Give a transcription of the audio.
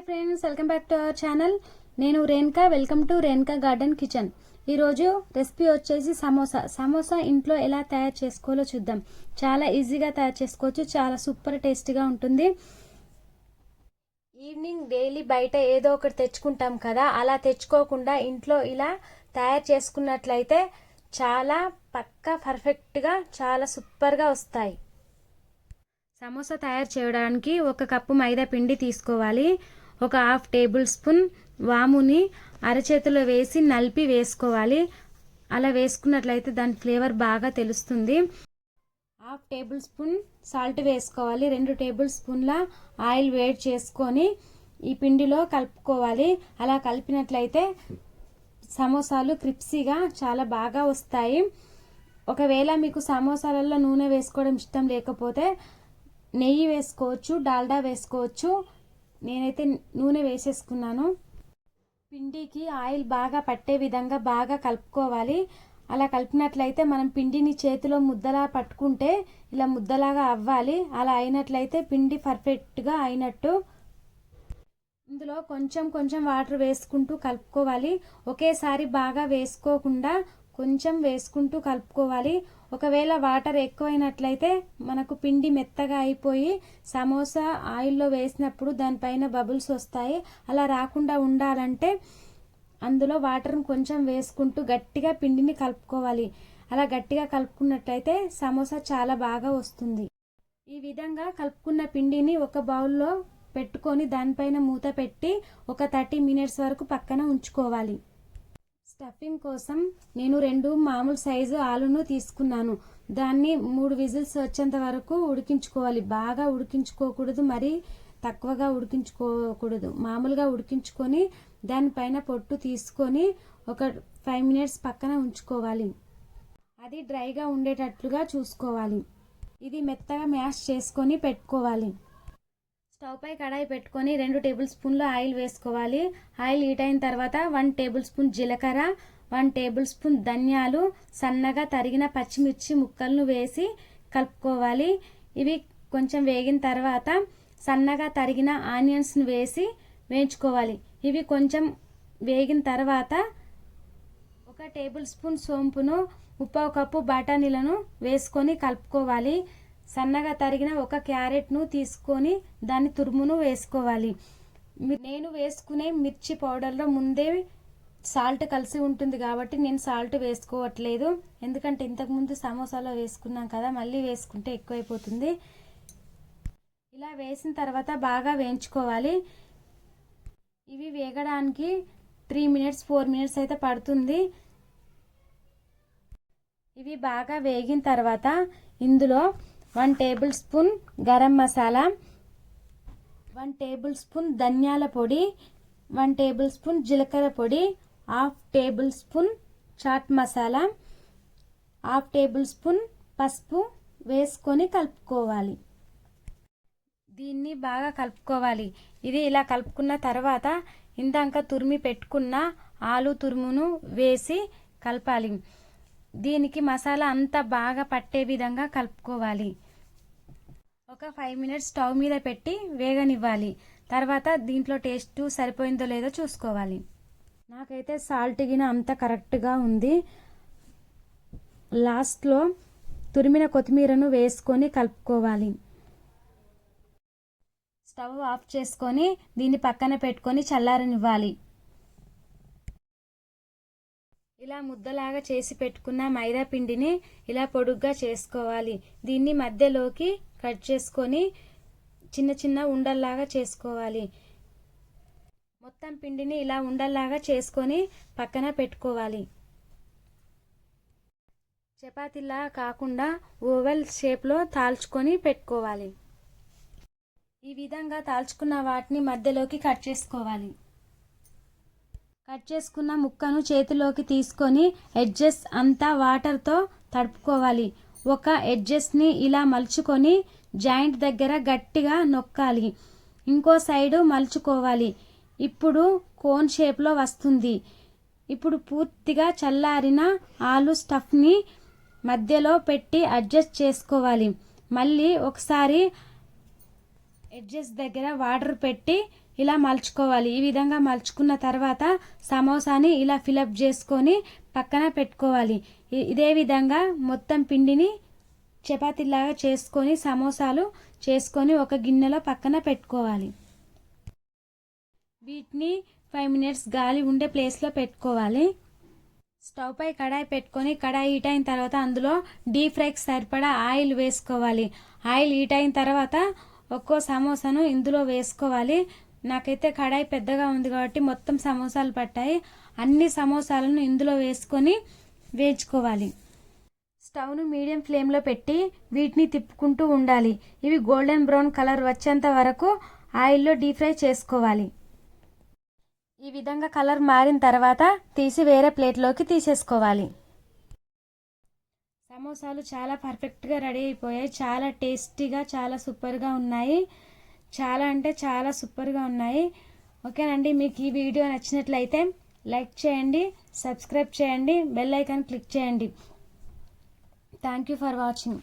Hi friends welcome back to our channel. నేను Renuka welcome to Renuka garden kitchen. ఈరోజు recipe వచ్చేసి సమోసా. సమోసా ఇంట్లో ఎలా తయారు చేసుకోవాలో చూద్దాం. చాలా ఈజీగా తయారు చేసుకోవచ్చు చాలా సూపర్ టేస్టీగా ఉంటుంది. ఈవినింగ్ డైలీ బయట ఏదో ఒకటి తెచ్చుకుంటాం కదా అలా తెచ్చుకోకుండా ఇంట్లో ఇలా తయారు చేసుకున్నట్లయితే చాలా పక్కా పర్ఫెక్ట్గా చాలా సూపర్గా వస్తాయి. సమోసా తయారు చేయడానికి ఒక కప్పు మైదా పిండి తీసుకోవాలి. ఒక హాఫ్ టేబుల్ స్పూన్ వాముని అరచేతిలో వేసి నలిపి వేసుకోవాలి. అలా వేసుకున్నట్లయితే దాని ఫ్లేవర్ బాగా తెలుస్తుంది. హాఫ్ టేబుల్ స్పూన్ సాల్ట్ వేసుకోవాలి. రెండు టేబుల్ స్పూన్ల ఆయిల్ వేడి చేసుకొని ఈ పిండిలో కలుపుకోవాలి. అలా కలిపినట్లయితే సమోసాలు క్రిప్సీగా చాలా బాగా వస్తాయి. ఒకవేళ మీకు సమోసాలలో నూనె వేసుకోవడం ఇష్టం లేకపోతే నెయ్యి వేసుకోవచ్చు డాల్డా వేసుకోవచ్చు. నేనైతే నూనె వేసేసుకున్నాను. పిండికి ఆయిల్ బాగా పట్టే విధంగా బాగా కలుపుకోవాలి. అలా కలిపినట్లయితే మనం పిండిని చేతిలో ముద్దలా పట్టుకుంటే ఇలా ముద్దలాగా అవ్వాలి. అలా అయినట్లయితే పిండి పర్ఫెక్ట్గా అయినట్టు ఇందులో కొంచెం కొంచెం వాటర్ వేసుకుంటూ కలుపుకోవాలి. ఒకేసారి బాగా వేసుకోకుండా కొంచెం వేసుకుంటూ కలుపుకోవాలి. ఒకవేళ వాటర్ ఎక్కువైనట్లయితే మనకు పిండి మెత్తగా అయిపోయి సమోసా ఆయిల్లో వేసినప్పుడు దానిపైన బబుల్స్ వస్తాయి. అలా రాకుండా ఉండాలంటే అందులో వాటర్ని కొంచెం వేసుకుంటూ గట్టిగా పిండిని కలుపుకోవాలి. అలా గట్టిగా కలుపుకున్నట్లయితే సమోసా చాలా బాగా వస్తుంది. ఈ విధంగా కలుపుకున్న పిండిని ఒక బౌల్లో పెట్టుకొని దానిపైన మూత పెట్టి ఒక థర్టీ మినిట్స్ వరకు పక్కన ఉంచుకోవాలి. స్టఫింగ్ కోసం నేను రెండు మామూలు సైజు ఆలును తీసుకున్నాను. దాన్ని మూడు విజిల్స్ వచ్చేంత వరకు ఉడికించుకోవాలి. బాగా ఉడికించుకోకూడదు మరి తక్కువగా ఉడికించుకోకూడదు. మామూలుగా ఉడికించుకొని దానిపైన పొట్టు తీసుకొని ఒక ఫైవ్ మినిట్స్ పక్కన ఉంచుకోవాలి. అది డ్రైగా ఉండేటట్లుగా చూసుకోవాలి. ఇది మెత్తగా మ్యాష్ చేసుకొని పెట్టుకోవాలి. స్టవ్పై కడాయి పెట్టుకొని రెండు టేబుల్ స్పూన్లు ఆయిల్ వేసుకోవాలి. ఆయిల్ హీట్ అయిన తర్వాత వన్ టేబుల్ స్పూన్ జీలకర్ర వన్ టేబుల్ స్పూన్ ధనియాలు సన్నగా తరిగిన పచ్చిమిర్చి ముక్కలను వేసి కలుపుకోవాలి. ఇవి కొంచెం వేగిన తర్వాత సన్నగా తరిగిన ఆనియన్స్ను వేసి వేయించుకోవాలి. ఇవి కొంచెం వేగిన తర్వాత ఒక టేబుల్ స్పూన్ సోంపును ముప్పావు కప్పు బఠానీలను వేసుకొని కలుపుకోవాలి. సన్నగా తరిగిన ఒక క్యారెట్ను తీసుకొని దాని తురుమును వేసుకోవాలి. నేను వేసుకునే మిర్చి పౌడర్లో ముందే సాల్ట్ కలిసి ఉంటుంది కాబట్టి నేను సాల్ట్ వేసుకోవట్లేదు. ఎందుకంటే ఇంతకుముందు సమోసాలో వేసుకున్నాం కదా మళ్ళీ వేసుకుంటే ఎక్కువైపోతుంది. ఇలా వేసిన తర్వాత బాగా వేయించుకోవాలి. ఇవి వేగడానికి త్రీ మినిట్స్ ఫోర్ మినిట్స్ అయితే పడుతుంది. ఇవి బాగా వేగిన తర్వాత ఇందులో one tablespoon garam masala one tablespoon ధనియాల పొడి వన్ టేబుల్ స్పూన్ జీలకర్ర పొడి half tablespoon chaat masala half tablespoon పసుపు వేసుకొని కలుపుకోవాలి. దీన్ని బాగా కలుపుకోవాలి. ఇది ఇలా కలుపుకున్న తర్వాత ఇందాక తురిమి పెట్టుకున్న ఆలు తురుమును వేసి కలపాలి. దీనికి మసాలా అంతా బాగా పట్టే విధంగా కలుపుకోవాలి. ఒక ఫైవ్ మినిట్స్ స్టవ్ మీద పెట్టి వేగనివ్వాలి. తర్వాత దీంట్లో టేస్ట్ సరిపోయిందో లేదో చూసుకోవాలి. నాకైతే సాల్ట్ గిన అంత కరెక్ట్గా ఉంది. లాస్ట్లో తురిమిన కొత్తిమీరను వేసుకొని కలుపుకోవాలి. స్టవ్ ఆఫ్ చేసుకొని దీన్ని పక్కన పెట్టుకొని చల్లారనివ్వాలి. ఇలా ముద్దలాగా చేసి పెట్టుకున్న మైదా పిండిని ఇలా పొడుగ్గా చేసుకోవాలి. దీన్ని మధ్యలోకి కట్ చేసుకొని చిన్న చిన్న ఉండల్లాగా చేసుకోవాలి. మొత్తం పిండిని ఇలా ఉండల్లాగా చేసుకొని పక్కన పెట్టుకోవాలి. చపాతీలా కాకుండా ఓవెల్ షేప్లో తాల్చుకొని పెట్టుకోవాలి. ఈ విధంగా తాల్చుకున్న వాటిని మధ్యలోకి కట్ చేసుకోవాలి. కట్ చేసుకున్న ముక్కను చేతిలోకి తీసుకొని ఎడ్జెస్ అంతా వాటర్తో తడుపుకోవాలి. ఒక ఎడ్జెస్ని ఇలా మలుచుకొని జాయింట్ దగ్గర గట్టిగా నొక్కాలి. ఇంకో సైడు మలుచుకోవాలి. ఇప్పుడు కోన్ షేప్లో వస్తుంది. ఇప్పుడు పూర్తిగా చల్లారిన ఆలు స్టఫ్ని మధ్యలో పెట్టి అడ్జస్ట్ చేసుకోవాలి. మళ్ళీ ఒకసారి ఎడ్జెస్ దగ్గర వాటర్ పెట్టి ఇలా మలుచుకోవాలి. ఈ విధంగా మలుచుకున్న తర్వాత సమోసాని ఇలా ఫిలప్ చేసుకొని పక్కన పెట్టుకోవాలి. ఇదే విధంగా మొత్తం పిండిని చపాతీలాగా చేసుకొని సమోసాలు చేసుకొని ఒక గిన్నెలో పక్కన పెట్టుకోవాలి. వీటిని ఫైవ్ మినిట్స్ గాలి ఉండే ప్లేస్లో పెట్టుకోవాలి. స్టవ్ పై కడాయి పెట్టుకొని కడాయి హీట్ అయిన తర్వాత అందులో డీప్ ఫ్రైకి సరిపడా ఆయిల్ వేసుకోవాలి. ఆయిల్ హీట్ అయిన తర్వాత ఒక్కో సమోసాను ఇందులో వేసుకోవాలి. నాకైతే కడాయి పెద్దగా ఉంది కాబట్టి మొత్తం సమోసాలు పట్టాయి. అన్ని సమోసాలను ఇందులో వేసుకొని వేయించుకోవాలి. స్టవ్ను మీడియం ఫ్లేమ్లో పెట్టి వీటిని తిప్పుకుంటూ ఉండాలి. ఇవి గోల్డెన్ బ్రౌన్ కలర్ వచ్చేంత వరకు ఆయిల్లో డీప్ ఫ్రై చేసుకోవాలి. ఈ విధంగా కలర్ మారిన తర్వాత తీసి వేరే ప్లేట్లోకి తీసేసుకోవాలి. సమోసాలు చాలా పర్ఫెక్ట్గా రెడీ అయిపోయాయి. చాలా టేస్టీగా చాలా సూపర్గా ఉన్నాయి. చాలా అంటే చాలా సూపర్గా ఉన్నాయి. ఓకేనండి మీకు ఈ వీడియో నచ్చినట్లయితే లైక్ చేయండి సబ్స్క్రైబ్ చేయండి బెల్ ఐకాన్ క్లిక్ చేయండి. Thank you for watching.